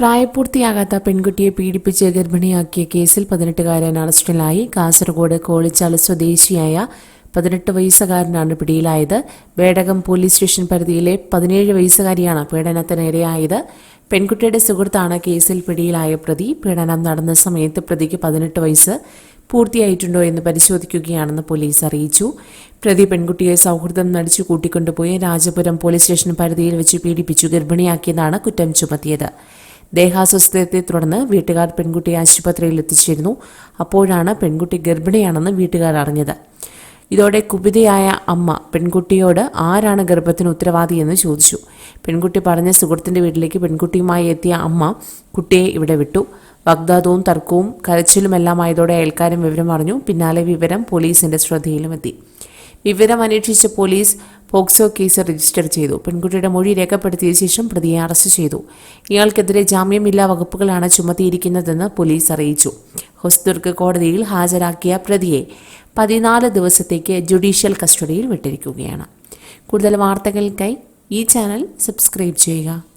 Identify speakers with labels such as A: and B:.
A: പ്രായപൂർത്തിയാകാത്ത പെൺകുട്ടിയെ പീഡിപ്പിച്ച് ഗർഭിണിയാക്കിയ കേസിൽ പതിനെട്ടുകാരൻ അറസ്റ്റിലായി. കാസർഗോഡ് കോളിച്ചാൽ സ്വദേശിയായ പതിനെട്ട് വയസ്സുകാരനാണ് പിടിയിലായത്. വേടകം പോലീസ് സ്റ്റേഷൻ പരിധിയിലെ പതിനേഴ് വയസ്സുകാരിയാണ് പീഡനത്തിനിരയായത്. പെൺകുട്ടിയുടെ സുഹൃത്താണ് കേസിൽ പിടിയിലായ പ്രതി. പീഡനം നടന്ന സമയത്ത് പ്രതിക്ക് പതിനെട്ട് വയസ്സ് പൂർത്തിയായിട്ടുണ്ടോ എന്ന് പരിശോധിക്കുകയാണെന്ന് പോലീസ് അറിയിച്ചു. പ്രതി പെൺകുട്ടിയെ സൗഹൃദം നടിച്ചു കൂട്ടിക്കൊണ്ടുപോയി രാജപുരം പോലീസ് സ്റ്റേഷൻ പരിധിയിൽ വെച്ച് പീഡിപ്പിച്ചു. ഗർഭിണിയാക്കിയതാണ് കുറ്റം ചുമത്തിയത്. ദേഹാസ്വസ്ഥതയെ തുടർന്ന് വീട്ടുകാർ പെൺകുട്ടിയെ ആശുപത്രിയിൽ എത്തിച്ചിരുന്നു. അപ്പോഴാണ് പെൺകുട്ടി ഗർഭിണിയാണെന്ന് വീട്ടുകാർ അറിഞ്ഞത്. ഇതോടെ കുപിതയായ അമ്മ പെൺകുട്ടിയോട് ആരാണ് ഗർഭത്തിന് ഉത്തരവാദിയെന്ന് ചോദിച്ചു. പെൺകുട്ടി പറഞ്ഞ സുഹൃത്തിന്റെ വീട്ടിലേക്ക് പെൺകുട്ടിയുമായി എത്തിയ അമ്മ കുട്ടിയെ ഇവിടെ വിട്ടു. വാഗ്ദാദവും തർക്കവും കരച്ചിലുമെല്ലാമായതോടെ അയൽക്കാരൻ വിവരം അറിഞ്ഞു. പിന്നാലെ വിവരം പോലീസിന്റെ ശ്രദ്ധയിലുമെത്തി. വിവരം അന്വേഷിച്ച പോലീസ് പോക്സോ കേസ് രജിസ്റ്റർ ചെയ്തു. പെൺകുട്ടിയുടെ മൊഴി രേഖപ്പെടുത്തിയ ശേഷം പ്രതിയെ അറസ്റ്റ് ചെയ്തു. ഇയാൾക്കെതിരെ ജാമ്യമില്ലാ വകുപ്പുകളാണ് ചുമത്തിയിരിക്കുന്നതെന്ന് പോലീസ് അറിയിച്ചു. ഹൊസ്ദുർഗ് കോടതിയിൽ ഹാജരാക്കിയ പ്രതിയെ പതിനാല് ദിവസത്തേക്ക് ജുഡീഷ്യൽ കസ്റ്റഡിയിൽ വിട്ടിരിക്കുകയാണ്. കൂടുതൽ വാർത്തകൾക്കായി ഈ ചാനൽ സബ്സ്ക്രൈബ് ചെയ്യുക.